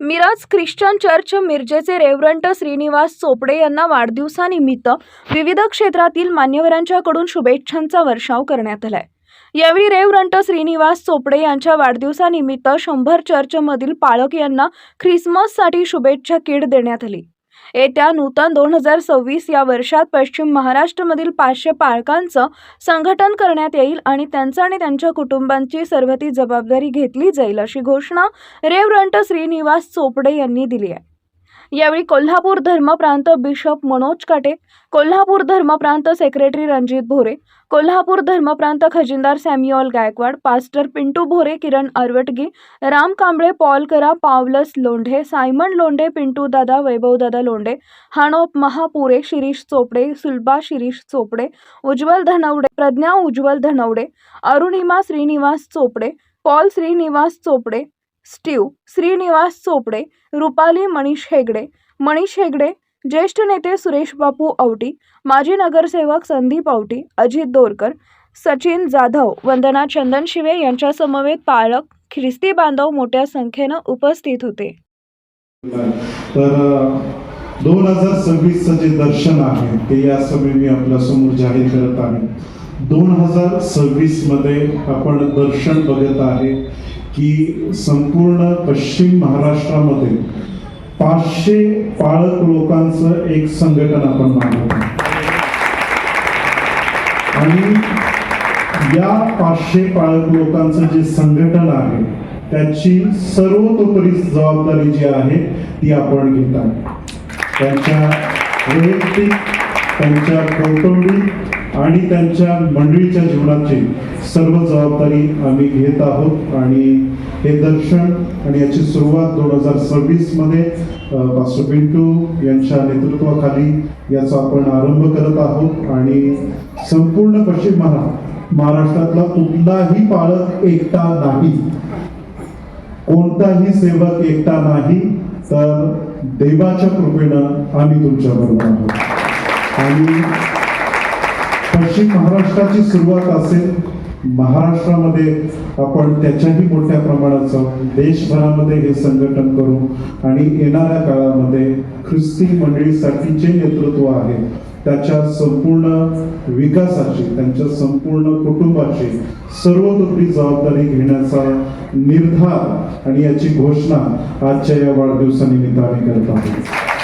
Miraj Christian church मिरजेचे reverend Shrinivas Chopde यांना वाढदिवसानिमित्त विविध क्षेत्रातील मान्यवरांच्याकडून शुभेच्छांचा वर्षाव करण्यात आलाय. यावेळी रेव्हरंट श्रीनिवास चोपडे यांच्या वाढदिवसानिमित्त शंभर चर्चमधील पाळक यांना ख्रिसमससाठी शुभेच्छा किट देण्यात आली. येत्या नूतन दोन हजार सव्वीस या वर्षात पश्चिम महाराष्ट्रामधील पाचशे पालकांचं संघटन करण्यात येईल आणि त्यांचं आणि त्यांच्या कुटुंबांची सर्व ती जबाबदारी घेतली जाईल अशी घोषणा रेव्हरंट श्रीनिवास चोपडे यांनी दिली आहे. यावेळी कोल्हापूर धर्मप्रांत बिशप मनोज काटे कोल्हापूर धर्मप्रांत सेक्रेटरी रणजित भोरे कोल्हापूर धर्मप्रांत खजिनदार Samuel Gaikwad pastor Pintu Bhore Kiran Arwatgi Ram Kamble Paul करा पावलस लोंढे सायमन लोंढे पिंटू दादा वैभवदादा लोंढे हाणोप महापुरे शिरीष चोपडे सुलभा शिरीष चोपडे उज्ज्वल धनवडे प्रज्ञा उज्ज्वल धनवडे अरुणिमा श्रीनिवास चोपडे पॉल श्रीनिवास चोपडे स्टीव श्रीनिवास चोपडे रुपाली मनीष हेगडे मनीष हेगडे ज्येष्ठ नेते सुरेश बापू औटी माजी नगरसेवक संदीप औटी अजित दोरकर सचिन जाधव वंदना चंदन शिवे यांच्यासमवेत पालक ख्रिस्ती बांधव मोठ्या संख्येनं उपस्थित होते. तर दोन हजार सव्वीसचं जे दर्शन आहे ते या सभे मी आपल्यासमोर जाहीर करत आहे. दोन हजार सव्वीसमध्ये आपण दर्शन बघत आहे. की संपूर्ण पश्चिम महाराष्ट्रामध्ये पाचशे पाळक लोकांचं एक संघटन आपण मानतो. आणि या पाचशे पाळक लोकांचं जे संघटन आहे त्याची सर्वतोपरी जबाबदारी जी आहे ती आपण घेत आहे त्यांच्या वैयक्तिक त्यांच्या कौटुंबिक आणि त्यांच्या मंडळीच्या जीवनाची सर्व जबाबदारी आम्ही घेत आहोत. आणि हे दर्शन आणि याची सुरुवात दोन हजार सव्वीसमध्ये पिंटू यांच्या नेतृत्वाखाली याचा आपण आरंभ करत आहोत. आणि संपूर्ण पश्चिम महा महाराष्ट्रातला कुठलाही पालक एकटा नाही. कोणताही सेवक एकटा नाही. तर देवाच्या कृपेनं आम्ही तुमच्या बरोबर आहोत. आणि पश्चिम महाराष्ट्राची सुरुवात असेल महाराष्ट्रामध्ये आपण त्याच्याही मोठ्या प्रमाणाचं देशभरामध्ये हे संघटन करू आणि येणाऱ्या काळामध्ये ख्रिस्ती मंडळीसाठी जे नेतृत्व आहे त्याच्या संपूर्ण विकासाची त्यांच्या संपूर्ण कुटुंबाची सर्वतोपरी जबाबदारी घेण्याचा निर्धार आणि याची घोषणा आजच्या या वाढदिवसानिमित्त आम्ही करत आहोत.